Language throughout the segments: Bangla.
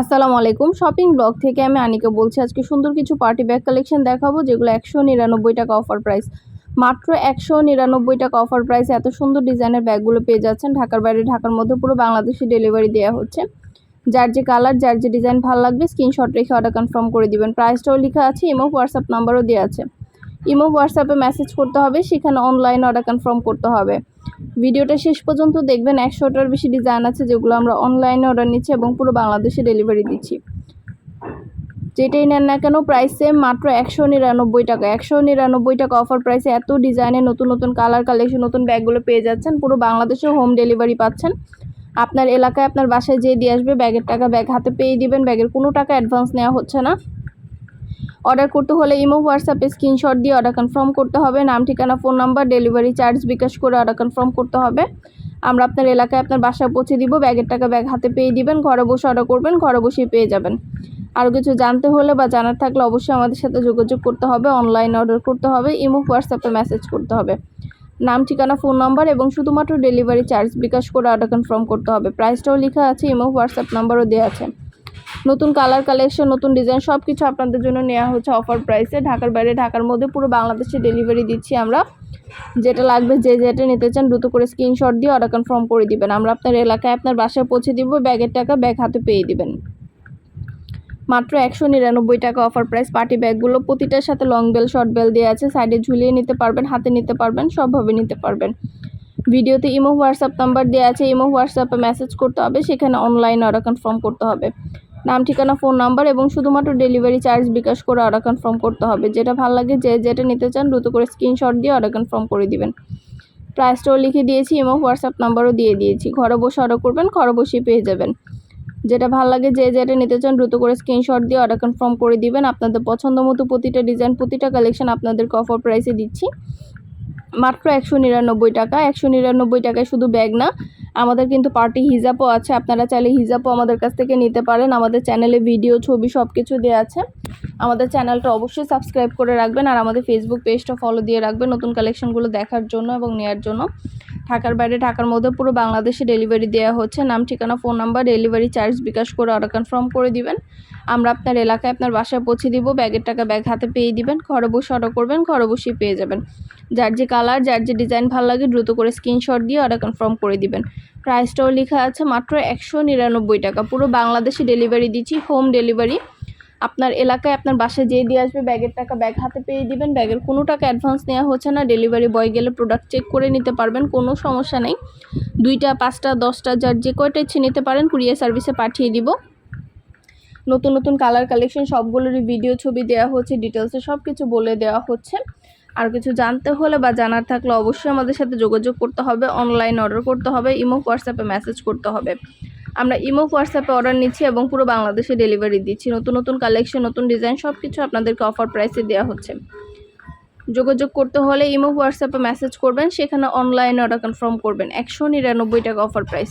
আসসালামু আলাইকুম। শপিং ব্লগ থেকে আমি আনিকা বলছি, আজকে সুন্দর কিছু পার্টি ব্যাগ কালেকশন দেখাবো, যেগুলো একশো নিরানব্বই টাকা অফার প্রাইস মাত্র একশো নিরানব্বই টাকা অফার প্রাইস এত সুন্দর ডিজাইনের ব্যাগগুলো পেয়ে যাচ্ছেন। ঢাকার বাইরে, ঢাকার মধ্যে পুরো বাংলাদেশে ডেলিভারি দেওয়া হচ্ছে। যার যে কালার যার যে ডিজাইন ভালো লাগবে স্ক্রিনশট রেখে অর্ডার কনফার্ম করে দিবেন। প্রাইসটাও লেখা আছে ইমো হোয়াটসঅ্যাপ নাম্বারও দেওয়া আছে। ইমো হোয়াটসঅ্যাপে মেসেজ করতে হবে, সেখানে অনলাইন অর্ডার কনফার্ম করতে হবে। ভিডিওটা শেষ পর্যন্ত দেখবেন। একশোটার বেশি ডিজাইন আছে যেগুলো আমরা অনলাইনে অর্ডার নিচ্ছি এবং পুরো বাংলাদেশে ডেলিভারি দিচ্ছি। যেটাই নেন না কেন প্রাইস সেম মাত্র একশো নিরানব্বই টাকা। একশো নিরানব্বই টাকা অফার প্রাইসে এত ডিজাইনে নতুন নতুন কালার কালেকশন নতুন ব্যাগগুলো পেয়ে যাচ্ছেন। পুরো বাংলাদেশে হোম ডেলিভারি পাচ্ছেন। আপনার এলাকায় আপনার বাসায় যেয়ে দিয়ে আসবে, ব্যাগের টাকা ব্যাগ হাতে পেয়ে দিবেন। ব্যাগের কোনো টাকা অ্যাডভান্স নেওয়া হচ্ছে না। অর্ডার করতে হলে ইমো, হোয়াটসঅ্যাপে স্ক্রিনশট দিয়ে অর্ডার কনফার্ম করতে হবে। নাম, ঠিকানা, phone number, delivery charge bKash করে অর্ডার কনফার্ম করতে হবে। আমরা আপনার এলাকায় আপনার বাসায় পৌঁছে দিব। ব্যাগের টাকা ব্যাগ হাতে পেয়ে দিবেন। ঘরে বসে অর্ডার করবেন, ঘরে বসেই পেয়ে যাবেন। আরও কিছু জানতে হলে বা জানার থাকলে অবশ্যই আমাদের সাথে যোগাযোগ করতে হবে। অনলাইন অর্ডার করতে হবে, ইমো, হোয়াটসঅ্যাপে মেসেজ করতে হবে। নাম, ঠিকানা, ফোন নাম্বার এবং শুধুমাত্র ডেলিভারি চার্জ বিকাশ করে অর্ডার কনফার্ম করতে হবে। প্রাইসটাও লেখা আছে, ইমো, হোয়াটসঅ্যাপ নাম্বারও দেওয়া আছে। নতুন কালার কালেকশন নতুন ডিজাইন সব কিছু আপনাদের জন্য নেওয়া হচ্ছে অফার প্রাইসে ঢাকার বাইরে, ঢাকার মধ্যে পুরো বাংলাদেশে ডেলিভারি দিচ্ছি আমরা। যেটা লাগবে যে যেটা নিতে চান দ্রুত করে স্ক্রিনশট দিয়ে অর্ডার কনফার্ম করে দিবেন। আমরা আপনার এলাকায় আপনার বাসায় পৌঁছে দিব, ব্যাগের টাকা ব্যাগ হাতে পেয়ে দিবেন। মাত্র একশো নিরানব্বই টাকা অফার প্রাইস পার্টি ব্যাগগুলো প্রতিটার সাথে লং বেল শর্ট বেল দেওয়া আছে। সাইডে ঝুলিয়ে নিতে পারবেন, হাতে নিতে পারবেন, সবভাবে নিতে পারবেন। ভিডিওতে ইমো হোয়াটসঅ্যাপ নাম্বার দেওয়া আছে। ইমো হোয়াটসঅ্যাপে মেসেজ করতে হবে। সেখানে অনলাইন অর্ডার কনফার্ম করতে হবে। নাম, ঠিকানা, ফোন নাম্বার এবং শুধুমাত্র ডেলিভারি চার্জ বিকাশ করে অর্ডার কনফার্ম করতে হবে। যেটা ভালো লাগে যে যেটা নিতে চান দ্রুত করে স্ক্রিনশট দিয়ে অর্ডার কনফার্ম করে দিবেন। প্রাইসটাও লিখে দিয়েছি এবং হোয়াটসঅ্যাপ নাম্বারও দিয়ে দিয়েছি। ঘরে বসে অর্ডার করবেন, ঘরে বসেই পেয়ে যাবেন। যেটা ভালো লাগে যে যেটা নিতে চান দ্রুত করে স্ক্রিনশট দিয়ে অর্ডার কনফার্ম করে দিবেন। আপনাদের পছন্দ মতো প্রতিটা ডিজাইন প্রতিটা কালেকশন আপনাদেরকে অফার প্রাইসে দিচ্ছি। মাত্র একশো নিরানব্বই টাকা। একশো নিরানব্বই টাকায় শুধু ব্যাগ না আমাদের কিন্তু পার্টি হিজাবও আছে, আপনারা চাইলে হিজাবও আমাদের কাছ থেকে নিতে পারেন, আমাদের চ্যানেলে ভিডিও ছবি সব কিছু দেওয়া আছে। আমাদের চ্যানেলটা অবশ্যই সাবস্ক্রাইব করে রাখবেন আর আমাদের ফেসবুক পেজটা ফলো দিয়ে রাখবেন নতুন কালেকশনগুলো দেখার জন্য এবং নেওয়ার জন্য। ঢাকার বাইরে, ঢাকার মধ্যে পুরো বাংলাদেশে ডেলিভারি দেওয়া হচ্ছে। নাম, ঠিকানা phone number delivery charge bKash করে অর্ডার কনফার্ম করে দিবেন। আমরা আপনার এলাকায় আপনার বাসায় পৌঁছে দিব, ব্যাগের টাকা ব্যাগ হাতে পেয়ে দিবেন, ঘরে বসে অর্ডার করবেন, ঘরে বসেই পেয়ে যাবেন। যার যে কালার যার যে ডিজাইন ভালো লাগে দ্রুত করে স্ক্রিনশট দিয়ে অর্ডার কনফার্ম করে দিবেন। প্রাইসটাও লেখা আছে মাত্র একশো নিরানব্বই টাকা। পুরো বাংলাদেশে ডেলিভারি দিচ্ছি হোম ডেলিভারি আপনার এলাকায় আপনার বাসায় যেয়ে দিয়ে আসবে, ব্যাগের টাকা ব্যাগ হাতে পেয়ে দিবেন, ব্যাগের কোনো টাকা অ্যাডভান্স নেওয়া হচ্ছে না ডেলিভারি বয় গেলে প্রোডাক্ট চেক করে নিতে পারবেন, কোনো সমস্যা নেই। দুইটা, পাঁচটা, দশটা, যার যে কয়টা ইচ্ছে নিতে পারেন কুরিয়ার সার্ভিসে পাঠিয়ে দিব। নতুন নতুন কালার কালেকশন সবগুলোরই ভিডিও ছবি দেওয়া হচ্ছে ডিটেলসে সব কিছু বলে দেওয়া হচ্ছে। আর কিছু জানতে হলে বা জানার থাকলে অবশ্যই আমাদের সাথে যোগাযোগ করতে হবে অনলাইন অর্ডার করতে হবে ইমো হোয়াটসঅ্যাপে মেসেজ করতে হবে। আমরা ইমো, হোয়াটসঅ্যাপে অর্ডার নিচ্ছি এবং পুরো বাংলাদেশে ডেলিভারি দিচ্ছি। নতুন নতুন কালেকশন নতুন ডিজাইন সব কিছু আপনাদেরকে অফার প্রাইসে দেওয়া হচ্ছে। যোগাযোগ করতে হলে ইমো, হোয়াটসঅ্যাপে মেসেজ করবেন, সেখানে অনলাইনে অর্ডার কনফার্ম করবেন। একশো নিরানব্বই টাকা অফার প্রাইস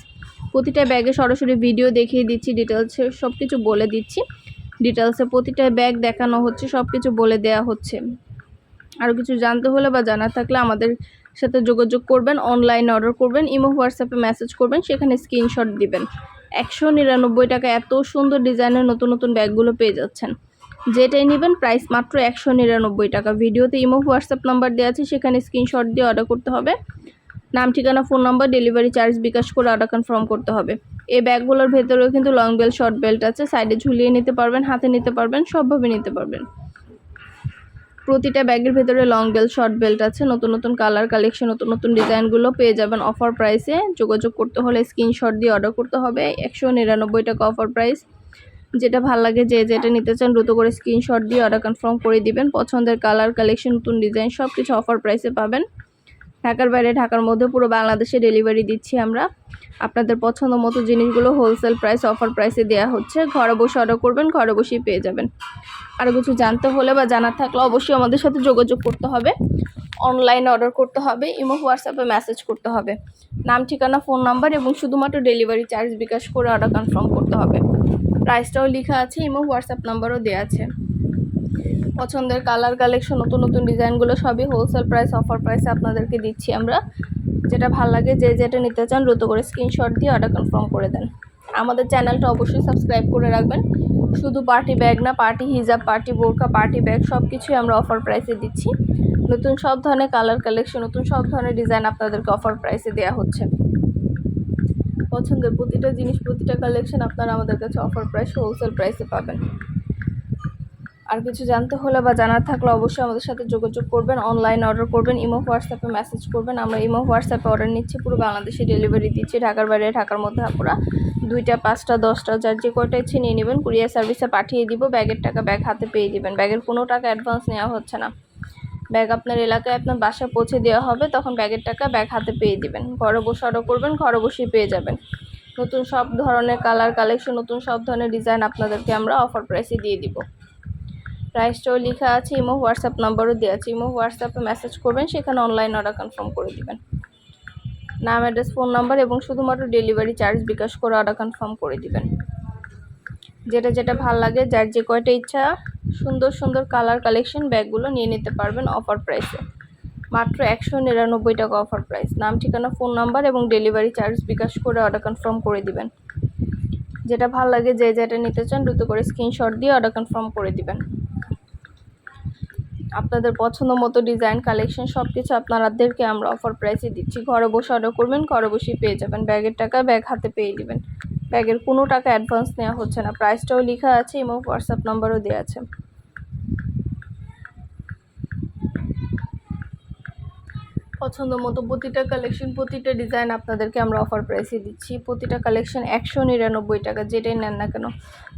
প্রতিটা ব্যাগে সরাসরি ভিডিও দেখিয়ে দিচ্ছি ডিটেলসে সব কিছু বলে দিচ্ছি। ডিটেলসে প্রতিটা ব্যাগ দেখানো হচ্ছে সব কিছু বলে দেওয়া হচ্ছে। আরও কিছু জানতে হলে বা জানা থাকলে আমাদের সাথে যোগাযোগ করবেন অনলাইনে অর্ডার করবেন, ইমো, হোয়াটসঅ্যাপে মেসেজ করবেন, সেখানে স্ক্রিনশট দিবেন। একশো নিরানব্বই টাকা এত সুন্দর ডিজাইনের নতুন নতুন ব্যাগগুলো পেয়ে যাচ্ছেন। যেটাই নেবেন প্রাইস মাত্র একশো নিরানব্বই টাকা। ভিডিওতে ইমো, হোয়াটসঅ্যাপ নাম্বার দেওয়া আছে, সেখানে স্ক্রিনশট দিয়ে অর্ডার করতে হবে। নাম, ঠিকানা phone number delivery charge bKash করে অর্ডার কনফার্ম করতে হবে। এই ব্যাগগুলোর ভেতরেও কিন্তু লং বেল্ট শর্ট বেল্ট আছে। সাইডে ঝুলিয়ে নিতে পারবেন, হাতে নিতে পারবেন, সবভাবে নিতে পারবেন। প্রতিটা ব্যাগের ভেতরে লং বেল্ট শর্ট বেল্ট আছে। নতুন নতুন কালার কালেকশন নতুন নতুন ডিজাইনগুলো পেয়ে যাবেন অফার প্রাইসে যোগাযোগ করতে হলে স্ক্রিনশট দিয়ে অর্ডার করতে হবে। একশো নিরানব্বই টাকা অফার প্রাইস যেটা ভালো লাগে, যে যেটা নিতে চান দ্রুত করে স্ক্রিনশট দিয়ে অর্ডার কনফার্ম করে দিবেন। পছন্দের কালার কালেকশন নতুন ডিজাইন সব কিছু অফার প্রাইসে পাবেন। ঢাকার বাইরে, ঢাকার মধ্যে পুরো বাংলাদেশে ডেলিভারি দিচ্ছি আমরা। আপনাদের পছন্দ মতো জিনিসগুলো হোলসেল প্রাইস অফার প্রাইসে দেওয়া হচ্ছে। ঘরে বসে অর্ডার করবেন, ঘরে বসেই পেয়ে যাবেন। আরও কিছু জানতে হলে বা জানার থাকলে অবশ্যই আমাদের সাথে যোগাযোগ করতে হবে। অনলাইনে অর্ডার করতে হবে, ইমো হোয়াটসঅ্যাপে মেসেজ করতে হবে। নাম, ঠিকানা ফোন নাম্বার এবং শুধুমাত্র ডেলিভারি চার্জ বিকাশ করে অর্ডার কনফার্ম করতে হবে। প্রাইসটাও লেখা আছে, ইমো হোয়াটসঅ্যাপ নাম্বারও দেওয়া আছে। পছন্দের কালার কালেকশন নতুন নতুন ডিজাইনগুলো সবই হোলসেল প্রাইস অফার প্রাইসে আপনাদেরকে দিচ্ছি আমরা। যেটা ভালো লাগে, যে যেটা নিতে চান দ্রুত করে স্ক্রিনশট দিয়ে অর্ডার কনফার্ম করে দেন। আমাদের চ্যানেলটা অবশ্যই সাবস্ক্রাইব করে রাখবেন। শুধু পার্টি ব্যাগ না পার্টি হিজাব পার্টি বোরকা পার্টি ব্যাগ সব কিছুই আমরা অফার প্রাইসে দিচ্ছি। নতুন সব ধরনের কালার কালেকশন নতুন সব ধরনের ডিজাইন আপনাদেরকে অফার প্রাইসে দেওয়া হচ্ছে। পছন্দের প্রতিটা জিনিস, প্রতিটা কালেকশন আপনারা আমাদের কাছে অফার প্রাইস হোলসেল প্রাইসে পাবেন। আর কিছু জানতে হলে বা জানার থাকলে অবশ্যই আমাদের সাথে যোগাযোগ করবেন অনলাইন অর্ডার করবেন ইমো হোয়াটসঅ্যাপে মেসেজ করবেন। আমরা ইমো হোয়াটসঅ্যাপে অর্ডার নিচ্ছি, পুরো বাংলাদেশে ডেলিভারি দিচ্ছি। ঢাকার বাইরে, ঢাকার মধ্যে আপনারা দুইটা, পাঁচটা, দশটা যার যে কয়টা ইচ্ছে নিয়ে নেবেন। কুরিয়ার সার্ভিসে পাঠিয়ে দিব, ব্যাগের টাকা ব্যাগ হাতে পেয়ে দিবেন। ব্যাগের কোনো টাকা অ্যাডভান্স নেওয়া হচ্ছে না। ব্যাগ আপনার এলাকায়, আপনার বাসায় পৌঁছে দেওয়া হবে, তখন ব্যাগের টাকা ব্যাগ হাতে পেয়ে দিবেন। ঘরে বসে অর্ডার করবেন, ঘরে বসেই পেয়ে যাবেন। নতুন সব ধরনের কালার কালেকশন নতুন সব ধরনের ডিজাইন আপনাদেরকে আমরা অফার প্রাইসে দিয়ে দিব। প্রাইসটাও লেখা আছে, ইমো হোয়াটসঅ্যাপ নাম্বারও দেওয়া আছে। ইমো হোয়াটসঅ্যাপে মেসেজ করবেন, সেখানে অনলাইন অর্ডার কনফার্ম করে দিবেন। নাম অ্যাড্রেস ফোন নাম্বার এবং শুধুমাত্র ডেলিভারি চার্জ বিকাশ করে অর্ডার কনফার্ম করে দিবেন। যেটা যেটা ভালো লাগে, যার যে কয়টা ইচ্ছা, সুন্দর সুন্দর কালার কালেকশন ব্যাগগুলো নিয়ে নিতে পারবেন অফার প্রাইসে মাত্র একশো নিরানব্বই টাকা অফার প্রাইস নাম, ঠিকানা ফোন নাম্বার এবং ডেলিভারি চার্জ বিকাশ করে অর্ডার কনফার্ম করে দিবেন। যেটা ভালো লাগে, যে যেটা নিতে চান, দ্রুত করে স্ক্রিনশট দিয়ে অর্ডার কনফার্ম করে দিবেন। আপনাদের পছন্দ মতো ডিজাইন কালেকশন সব কিছু আপনাদেরকে আমরা অফার প্রাইসে দিচ্ছি। ঘরে বসে অর্ডার করবেন, ঘরে বসেই পেয়ে যাবেন। ব্যাগের টাকা ব্যাগ হাতে পেয়ে নেবেন। ব্যাগের কোনো টাকা অ্যাডভান্স নেওয়া হচ্ছে না। প্রাইসটাও লেখা আছে, এবং হোয়াটসঅ্যাপ নাম্বারও দেওয়া আছে। পছন্দ মতো প্রতিটা কালেকশন প্রতিটা ডিজাইন আপনাদেরকে আমরা অফার প্রাইসে দিচ্ছি। প্রতিটা কালেকশন একশো নিরানব্বই টাকা, যেটাই নেন না কেন।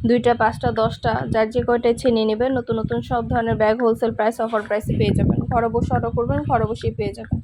দুইটা, পাঁচটা, দশটা, যার যে কয়টা ইচ্ছে নিয়ে নেবেন, নতুন নতুন সব ধরনের ব্যাগ হোলসেল প্রাইস অফার প্রাইসে পেয়ে যাবেন। ঘরে বসে অর্ডার করবেন, ঘরে বসেই পেয়ে যাবেন।